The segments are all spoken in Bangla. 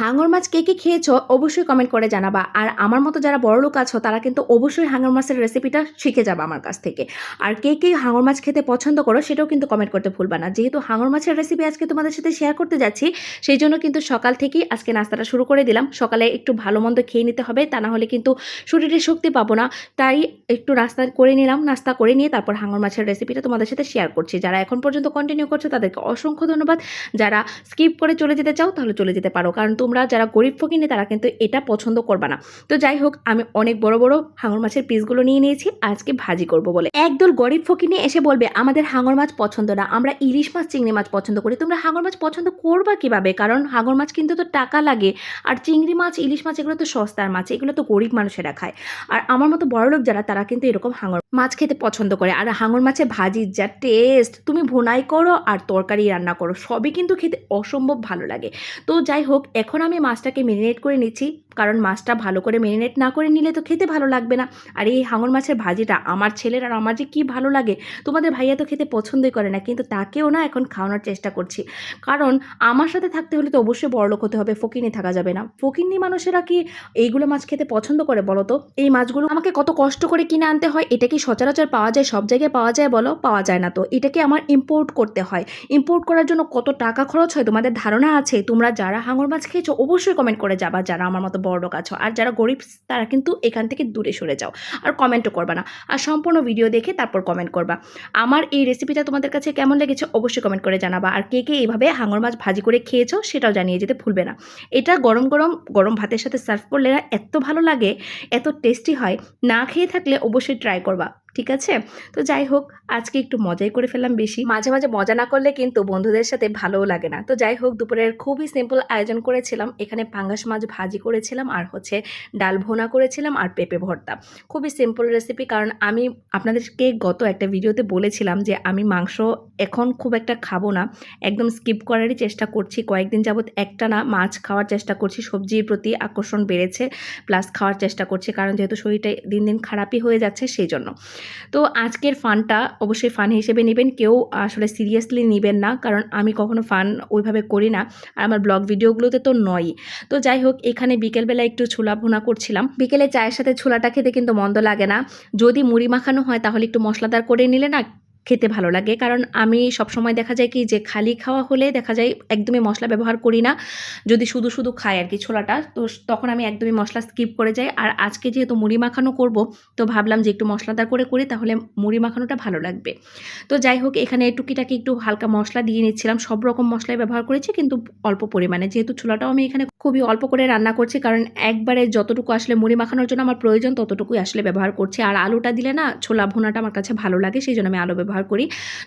হাঙর মাছ কে কে খেয়েছো অবশ্যই কমেন্ট করে জানাবা। আর আমার মতো যারা বড় লোক আছো, তারা কিন্তু অবশ্যই হাঙর মাছের রেসিপিটা শিখে যাবে আমার কাছ থেকে। আর কে কে হাঙর মাছ খেতে পছন্দ করো, সেটাও কিন্তু কমেন্ট করতে ভুলবা না। যেহেতু হাঙর মাছের রেসিপি আজকে তোমাদের সাথে শেয়ার করতে যাচ্ছি, সেই জন্য কিন্তু সকাল থেকেই আজকে নাস্তাটা শুরু করে দিলাম। সকালে একটু ভালো মন্দ খেয়ে নিতে হবে, তা না হলে কিন্তু শরীরে শক্তি পাবো না। তাই একটু নাস্তা করে নিলাম, নাস্তা করে নিয়ে তারপর হাঙর মাছের রেসিপিটা তোমাদের সাথে শেয়ার করছি। যারা এখন পর্যন্ত কন্টিনিউ করছ, তাদেরকে অসংখ্য ধন্যবাদ। যারা স্কিপ করে চলে যেতে চাও, তাহলে চলে যেতে পারো। কারণ তোমরা যারা গরিব ফকিনি তারা কিন্তু এটা পছন্দ করবে না। তো যাই হোক, আমি অনেক বড় বড় হাঙর মাছের পিসগুলো নিয়ে নিয়েছি, আজকে ভাজি করব বলে। একদল গরিব ফকিনি এসে বলবে, আমাদের হাঙর মাছ পছন্দ না, আমরা ইলিশ মাছ, চিংড়ি মাছ পছন্দ করি। তোমরা হাঙর মাছ পছন্দ করবা কীভাবে? কারণ হাঙর মাছ কিন্তু তো টাকা লাগে, আর চিংড়ি মাছ, ইলিশ মাছ এগুলো তো সস্তার মাছ, এগুলো তো গরিব মানুষেরা খায়। আর আমার মতো বড়লোক যারা, তারা কিন্তু এরকম হাঙর মাছ খেতে পছন্দ করে। আর হাঙর মাছের ভাজির যা টেস্ট তুমি ভুনাই করো আর তরকারি রান্না করো, সবই কিন্তু খেতে অসম্ভব ভালো লাগে। তো যাই হোক, এখন আমি মাছটাকে মেরিনেট করে নিচ্ছি। কারণ মাছটা ভালো করে মেরিনেট না করে নিলে তো খেতে ভালো লাগবে না। আর এই হাঙর মাছের ভাজিটা আমার ছেলের আর আমার যে কী ভালো লাগে, তোমাদের ভাইয়া তো খেতে পছন্দই করে না, কিন্তু তাকেও না এখন খাওয়ানোর চেষ্টা করছি। কারণ আমার সাথে থাকতে হলে তো অবশ্যই বড়লোক হতে হবে, ফকিনি থাকা যাবে না। ফকিনি মানুষেরা কি এইগুলো মাছ খেতে পছন্দ করে বলো তো? এই মাছগুলো আমাকে কত কষ্ট করে কিনে আনতে হয়, এটা কি সচরাচর পাওয়া যায়, সব জায়গায় পাওয়া যায় বলো? পাওয়া যায় না তো। এটাকে আমার ইম্পোর্ট করতে হয়। ইম্পোর্ট করার জন্য কত টাকা খরচ হয় তোমাদের ধারণা আছে? তোমরা যারা হাঙর মাছ খেয়েছো, অবশ্যই কমেন্ট করে যাবা, যারা আমার মতো বড় লোক আর যারা গরিব, তারা কিন্তু এখান থেকে দূরে সরে যাও। আর কমেন্টও করবা না। আর সম্পূর্ণ ভিডিও দেখে তারপর কমেন্ট করবা। আমার এই রেসিপিটা তোমাদের কাছে কেমন লেগেছে অবশ্যই কমেন্ট করে জানাবা। আর কে কে এইভাবে হাঙর মাছ ভাজি করে খেয়েছো সেটাও জানিয়ে যেতে ভুলবে না। এটা গরম গরম গরম ভাতের সাথে সার্ভ করলে এত ভালো লাগে, এত টেস্টি হয়। না খেয়ে থাকলে অবশ্যই ট্রাই করবা। ঠিক আছে? তো যাই হোক, আজকে একটু মজাই করে ফেললাম বেশি। মাঝে মাঝে মজা না করলে কিন্তু বন্ধুদের সাথে ভালোও লাগে না। তো যাই হোক, দুপুরের খুবই সিম্পল আয়োজন করেছিলাম। এখানে পাঙ্গাস মাছ ভাজি করেছিলাম আর হচ্ছে ডাল ভোনা করেছিলাম আর পেঁপে ভর্তা। খুবই সিম্পল রেসিপি কারণ আমি আপনাদেরকে গত একটা ভিডিওতে বলেছিলাম যে আমি মাংস এখন খুব একটা খাব না। একদম স্কিপ করারই চেষ্টা করছি। কয়েকদিন যাবৎ একটা না মাছ খাওয়ার চেষ্টা করছি। সবজির প্রতি আকর্ষণ বেড়েছে প্লাস খাওয়ার চেষ্টা করছি। কারণ যেহেতু শরীরটা দিন দিন খারাপই হয়ে যাচ্ছে সেই জন্য তো আজকের ফানটা অবশ্যই ফান হিসেবে নেবেন। কেউ আসলে সিরিয়াসলি নেবেন না। কারণ আমি কখনো ফান ওইভাবে করি না। আর আমার ব্লগ ভিডিওগুলোতে তো নয়ই। তো যাই হোক, এখানে বিকেলবেলা একটু ছোলা ভুনা করছিলাম। বিকেলে চায়ের সাথে ছোলাটা খেতে কিন্তু মন্দ লাগে না। যদি মুড়ি মাখানো হয়, তাহলে একটু মশলাদার করে নিলে না খেতে ভালো লাগে। কারণ আমি সবসময় দেখা যায় কি যে খালি খাওয়া হলে দেখা যায় একদমই মশলা ব্যবহার করি না। যদি শুধু শুধু খাই আর কি ছোলাটা, তো তখন আমি একদমই মশলা স্কিপ করে যাই। আর আজকে যেহেতু মুড়ি মাখানো করব, তো ভাবলাম যে একটু মশলাদার করে করি, তাহলে মুড়ি মাখানোটা ভালো লাগবে। তো যাই হোক, এখানে টুকিটাকি একটু হালকা মশলা দিয়ে নিচ্ছিলাম। সব রকম মশলাই ব্যবহার করেছি, কিন্তু অল্প পরিমাণে। যেহেতু ছোলাটাও আমি এখানে খুবই অল্প করে রান্না করছি, কারণ একবারে যতটুকু আসলে মুড়ি মাখানোর জন্য আমার প্রয়োজন, ততটুকুই আসলে ব্যবহার করছি। আর আলুটা দিলে না, ছোলা ভোনাটা আমার কাছে ভালো লাগে, সেই জন্য আমি আলু ব্যবহার করি।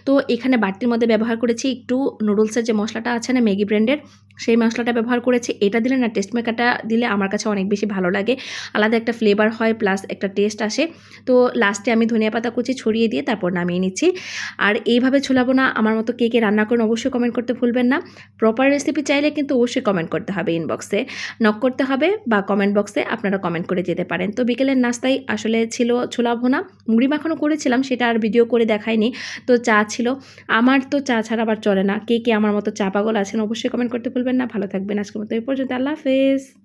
তো এখানে বাটির মধ্যে ব্যবহার করেছি একটু নুডলসের যে মশলাটা আছে না, ম্যাগি ব্র্যান্ডের সেই মশলাটা ব্যবহার করেছি। এটা দিলে না টেস্ট মেকারটা দিলে আমার কাছে অনেক বেশি ভালো লাগে। আলাদা একটা ফ্লেভার হয় প্লাস একটা টেস্ট আসে। তো লাস্টে আমি ধনিয়া পাতা কুচি ছড়িয়ে দিয়ে তারপর নামিয়ে নিচ্ছি। আর এইভাবে ছোলাবো না, আমার মতো কে কে রান্না করেন অবশ্যই কমেন্ট করতে ভুলবেন না। প্রপার রেসিপি চাইলে কিন্তু অবশ্যই কমেন্ট করতে হবে ইনবক্সে নক করতে হবে বা কমেন্ট বক্সে আপনারা কমেন্ট করে যেতে পারেন। তো বিকেলের নাস্তায় আসলে ছিল ছোলা ভোনা। মুড়ি মাখানো করেছিলাম, সেটা আর ভিডিও করে দেখায়নি তো চা ছিল। আমার তো চা ছাড়া আবার চলে না। কে কে আমার মতো চা পাগল আছেন অবশ্যই কমেন্ট করতে ভুলবেন না ভালো থাকবেন। আজকের মতো এই পর্যন্ত। আল্লাহ হাফেজ।